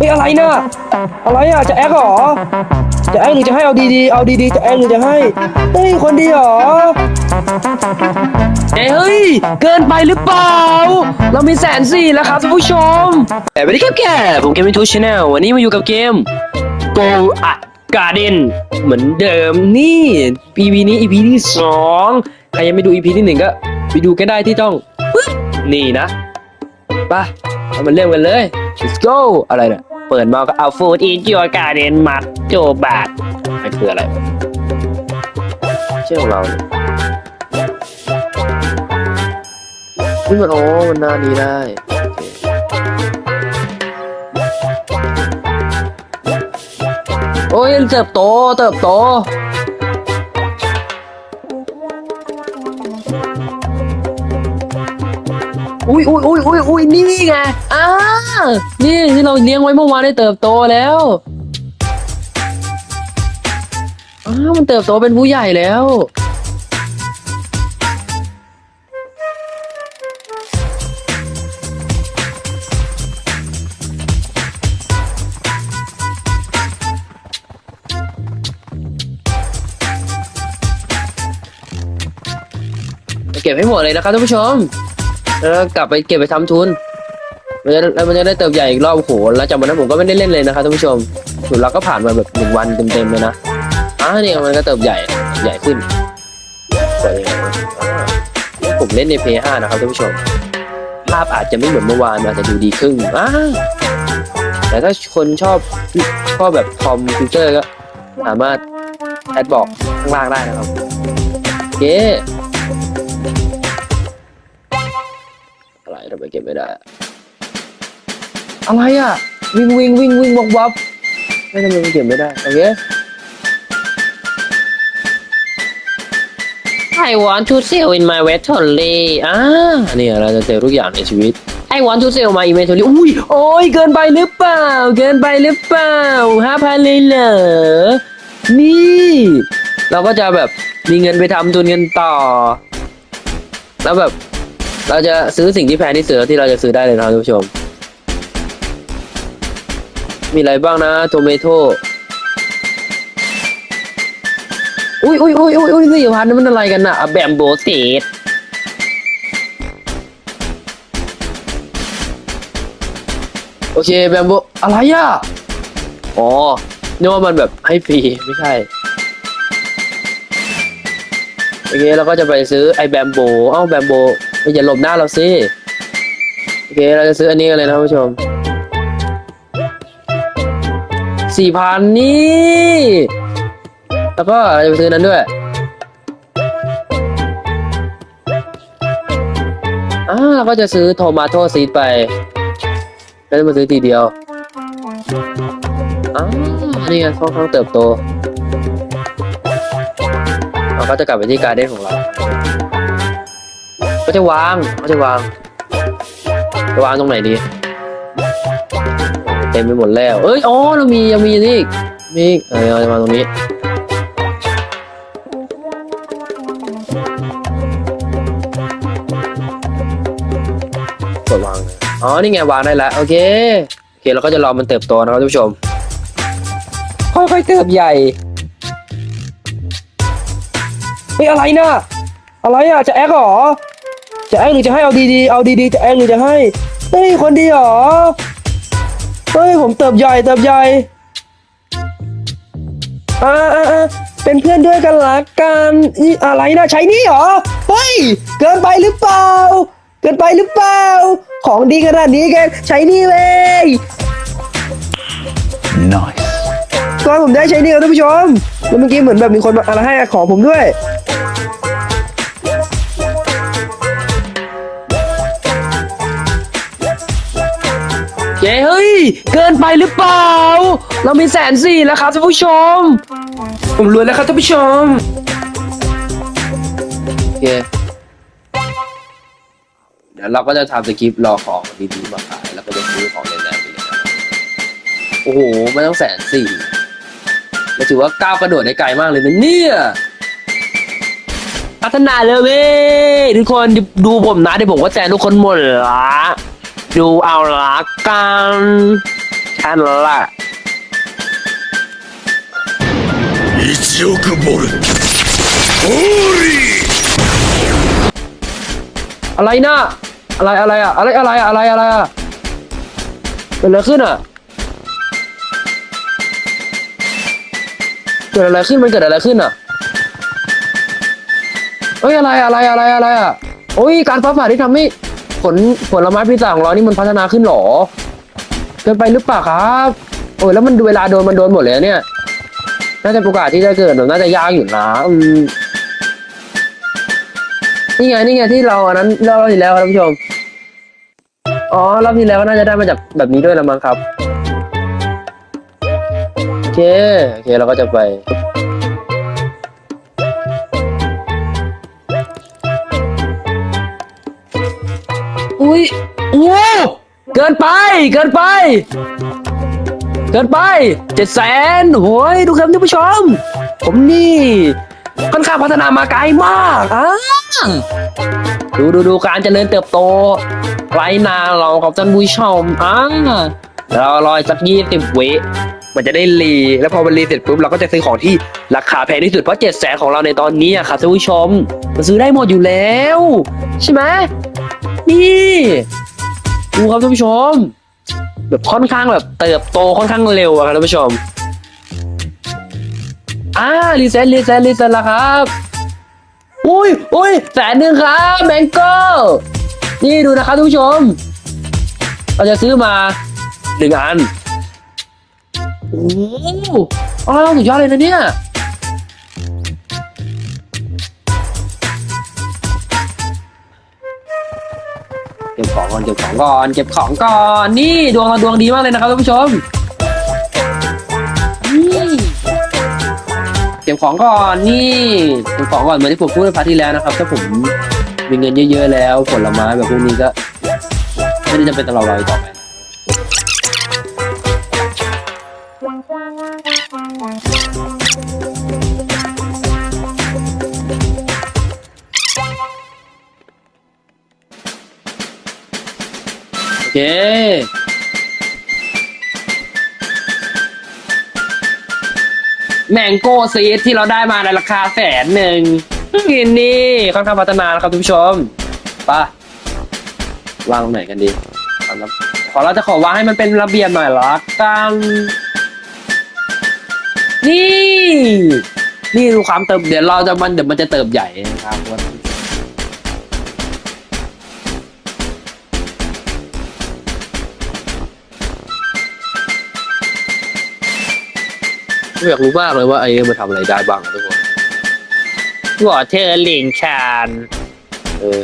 เฮ้ยอะไรน่ะอะไรอะจะแอคเหรอจะแอคหรือจะให้เอาดีๆเอาดีๆจะแอคหรือจะให้เฮ้ยคนดีเหรอเอ้ยเฮ้ยเกินไปหรือเปล่า เรามีแสนสี่แล้วครับท่านผู้ชมแต่ไม่ได้แค่แก่ผมเกมเป็นทูชแนลวันนี้มาอยู่กับเกม Go อัดการ์เดนเหมือนเดิมนี่ EP นี้ EP ที่สองใครยังไม่ดู EP ที่หนึ่งก็ไปดูกันได้ที่ต้องปึ๊บนี่นะไปเอามันเริ่มกันเลย let's go อะไรเนี่ย เปิดมาก็เอา food in your garden มัดโจบาทไม่คืออะไรเชื่อของเราเนี่ยมันโอ้มันหน้านี้ได้โอ้ยเติบโตเติบโต อุ้ยอุ้ยอุ้ยอุ้ยอุ้ยนี่ไงอ่านี่ที่เราเลี้ยงไว้เมื่อวานได้เติบโตแล้วอ้าวมันเติบโตเป็นผู้ใหญ่แล้วเก็บให้หมดเลยนะครับท่านผู้ชม แล้วกลับไปเก็บไปทำทุนมันจะแล้วมันจะได้เติบใหญ่อีกรอบโอ้โหแล้วจากวันนั้นผมก็ไม่ได้เล่นเลยนะครับท่านผู้ชมสุดเราก็ผ่านมาแบบหนึ่งวันเต็มๆเลยนะอ่าเนี่ยมันก็เติบใหญ่ใหญ่ขึ้นสวยงามอ่ผมเล่นใน p 5นะครับท่านผู้ชม ภาพอาจจะไม่เหมือนเมื่อวานอาจจะดูดีขึ้นอ่าแต่ถ้าคนชอบชอบแบบคอมพิวเตอร์ก็สามารถแอดบอกข้างล่างได้นะครับโอเค ไรทำไมเก็บไม่ได้อะอะไรอะ วิ่งวิ่งวิ่งวิ่งวับวับไม่ทำไมมันเก็บไม่ได้โอเค I want to sell in my inventory อ่าเนี่ยเราจะเจอทุกอย่างในชีวิต I want to sell my inventory อุ้ยโอ้ยเกินไปหรือเปล่า เกินไปหรือเปล่าห้าพันเลยเหรอ นี่ เราก็จะแบบมีเงินไปทำทุนเงินต่อ แล้วแบบ เราจะซื้อสิ่งที่แพงที่สุดที่เราจะซื้อได้เลยนะครับท่านผู้ชม มีอะไรบ้างนะโทเมโตอุ้ยอุ้ยอุ้ยอุ้ยอุ้ยสี่พันนี่มันอะไรกันน่ะแบมโบสเตดโอเคแบมโบอะไรอะ อ๋อนึกว่ามันแบบให้ฟรีไม่ใช่ โอเคเราก็จะไปซื้อไอ้แบมโบ เอ้าแบมโบ อย่าหลบหน้าเราสิ โอเค เราจะซื้ออันนี้กันเลยนะท่านผู้ชมสี่พันนี่ แล้วก็เราจะไปซื้อนั้นด้วย อ่าเราก็จะซื้อโทมาโตซีดไป แล้วจะมาซื้อทีเดียวอ่านี่ไงค่อนข้างเติบโต เราก็จะกลับไปที่การเด้นของเรา ก็จะวางก็จะวางจะวางตรงไหนดี เต็มไปหมดแล้ว เอ้ย อ๋อ เรามียังมีนี่อีกมีอีกเออเราจะวางตรงนี้ กดวาง อ๋อ นี่ไงวางได้แล้ว โอเค โอเค เราก็จะรอมันเติบโตนะครับท่านผู้ชม ค่อยๆเติบใหญ่เฮ้ยอะไรนะอะไรอะ จะแอคเหรอ จะแอคหรือจะให้เอาดีๆ เอาดีๆ จะแอคหรือจะให้เฮ้ยคนดีเหรอ เฮ้ยผมเติบใหญ่เติบใหญ่อ่าอ่าอ่าเป็นเพื่อนด้วยกันละกันอีอะไรนะใช้นี่เหรอ เฮ้ย เกินไปหรือเปล่า เกินไปหรือเปล่า ของดีขนาดนี้แกใช้นี่เว้ย Nice. ตอนผมได้ใช้นี่ครับท่านผู้ชมแล้วเมื่อกี้เหมือนแบบมีคนมาอะไรให้ของผมด้วย เย้เฮ้ย เกินไปหรือเปล่า เรามีแสนสี่แล้วครับท่านผู้ชม ผมรวยแล้วครับท่านผู้ชมโอเคเดี๋ยวเราก็จะทำสคริปต์รอของดีๆมาขายแล้วก็จะซื้อของแรงๆไปเลยครับโอ้โหไม่ต้องแสนสี่ก็ถือว่าก้าวกระโดดได้ไกลมากเลยนะเนี่ยพัฒนาเลยเว้ยทุกคนดูผมนะเดี๋ยวผมก็แซงทุกคนหมดละ ดูเอาละกันโอเค แค่นั้นแหละ 1億ボルトホーリー อะไรนะอะไรอะไรอะอะไรอะไรอะอะไรอะไรอะเกิดอะไรขึ้นอะเกิดอะไรขึ้นมันเกิดอะไรขึ้นอะเอ้ยอะไรอะไรอะไรอะไรอะโอ้ยการฟ้าผ่าที่ทำให้ ผลผลไม้พิศาของเรานี่มันพัฒนาขึ้นหรอเกินไปหรือเปล่าครับโอ้ยแล้วมันดูเวลาโดนมันโดนหมดเลยเนี่ย น่าจะโอกาสที่จะเกิดแบบน่าจะยากอยู่นะอืมนี่ไงนี่ไงที่เราอันนั้นเรอบที่แล้วครับท่านผู้ชมอ๋อรอบที่แล้วน่าจะได้มาจากแบบนี้ด้วยละมั้งครับ โอเค โอเค เราก็จะไป อุ้ยโอ้เกินไป เกินไป เกินไปเจ็ดแสนโอ้ยดูครับท่านผู้ชม ผมนี่ค่อนข้างพัฒนามาไกลมากอะดูดูดูการเจริญเติบโตไรนาเรากับท่านผู้ชมอะเรารออีกสักยี่สิบวิมันจะได้รีแล้วพอมันรีเสร็จปุ๊บเราก็จะซื้อของที่ราคาแพงที่สุดเพราะเจ็ดแสนของเราในตอนนี้อะค่ะท่านผู้ชม มันซื้อได้หมดอยู่แล้ว ใช่ไหม นี่ ดูครับท่านผู้ชม แบบค่อนข้างแบบเติบโตค่อนข้างเร็วอะครับท่านผู้ชม อ่ารีเซ็ตรีเซ็ตรีเซ็ตแล้วครับอุ้ยอุ้ยแสนหนึ่งครับแมงโก้นี่ดูนะครับท่านผู้ชม เราจะซื้อมาหนึ่งอัน โอ้โหอ้าวสุดยอดเลยนะเนี่ย ก็บของก่อนเก็บของก่อนเก็บของก่อนนี่ดวงเราดวงดีมากเลยนะครับท่านผู้ชมนี่เก็บของก่อนนี่เก็บของก่อนเหมือนที่ผมพูดในพาร์ทที่แล้วนะครับ ถ้าผมมีเงินเยอะๆแล้ว ผลไม้แบบพวกนี้ก็ไม่ได้จำเป็นต้องรอรออีกต่อไป เคแมงโก้ซีดที่เราได้มาในราคาแสนหนึ่งนี่นี่ค่อนข้างพัฒนาแล้วครับทุกผู้ชมปะวางตรงไหนกันดีขอเราจะขอวางให้มันเป็นระเบียบหน่อยละกันนี่ นี่ดูความเติบเดี๋ยวเราจะมันเดี๋ยวมันจะเติบใหญ่นะครับ อยากรู้มากเลยว่าไอ้เนี่ยมันทำอะไรได้บ้างทุกคนวอเทอร์ลิงคานเออ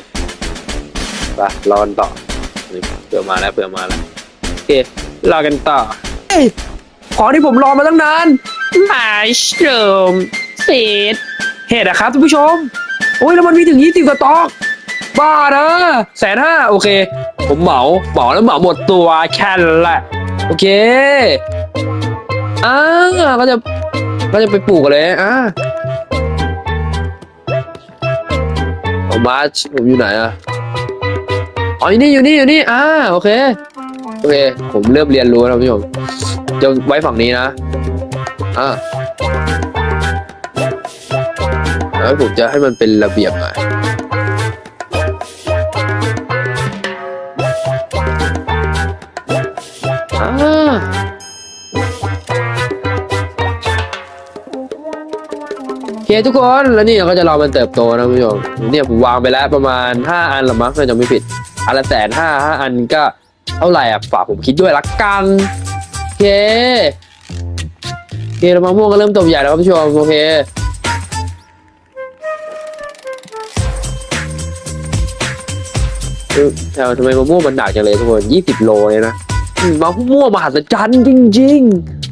ไปรอกันต่อเผื่อมาแล้วเผื่อมาแล้วโอเครอกันต่อเฮ้ยของที่ผมรอมาตั้งนานมาชรูมซีดเห็ดอะครับท่านผู้ชม โอ้ยแล้วมันมีถึงยี่สิบกว่าตอก บ้านะแสนห้าโอเค ผมเหมาเหมาแล้วเหมาหมดตัวแค่นั้นแหละ โอเค อ่าก็จะก็จะไปปลูกกันเลยอ่าเอามาร์ชผมอยู่ไหนอะอ๋ออยู่นี่อยู่นี่อยู่นี่อ่าโอเคโอเค ผมเริ่มเรียนรู้แล้วท่ผู้ชมจะไว้ฝั่งนี้นะอ่าแล้วผมจะให้มันเป็นระเบียบหน่อย เคทุกคนแล้วนี่เราก็จะรอมันเติบโตนะคุณผู้ชมเนี่ยผมวางไปแล้วประมาณ 5 อันละมั้งถ้าจะไม่ผิดอันละแสนห้าห้าอันก็เท่าไหร่อะฝากผมคิดด้วยละกันโอเคโอเคเรามะม่วงก็เริ่มโตใหญ่แล้วครับผู้ชมโอเคแถวทำไมมะม่วงมันหนักจังเลยทุกคน20โลเลยนะมมะม่วงมหัศจรรย์จริง ๆ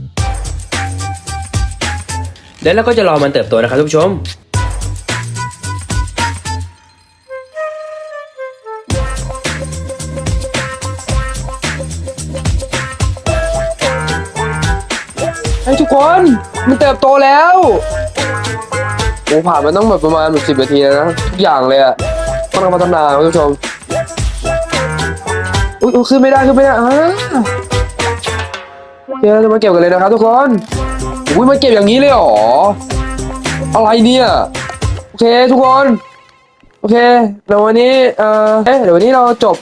แล้วเราก็จะรอมันเติบโตนะครับทุกผู้ชมให้ทุกคนมันเติบโตแล้วโอ้ผ่านมาต้องแบบประมาณสิบนาทีแล้วนะทุกอย่างเลยอะกำลังพัฒนาคุณผู้ชมอุ้ยขึ้นไม่ได้ขึ้นไม่ได้อ่าเดี๋ยวเราจะมาเก็บกันเลยนะครับทุกคน อุ้ยมาเก็บอย่างนี้เลยเหรอ อะไรเนี่ย โอเคทุกคน โอเคเดี๋ยววันนี้เอ่อเอ๊ะเดี๋ยววันนี้เราจบ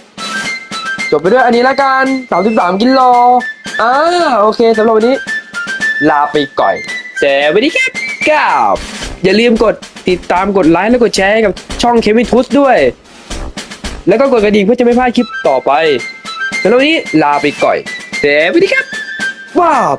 จบไปด้วยอันนี้ละกัน33กิโลอ่าโอเคสำหรับวันนี้ ลาไปก่อนสวัสดีครับกับอย่าลืมกดติดตามกดไลค์และกดแชร์กับช่องเควินทุสด้วย แล้วก็กดกระดิ่งเพื่อจะไม่พลาดคลิปต่อไปสำหรับวันนี้ลาไปก่อนสวัสดีครับว้าว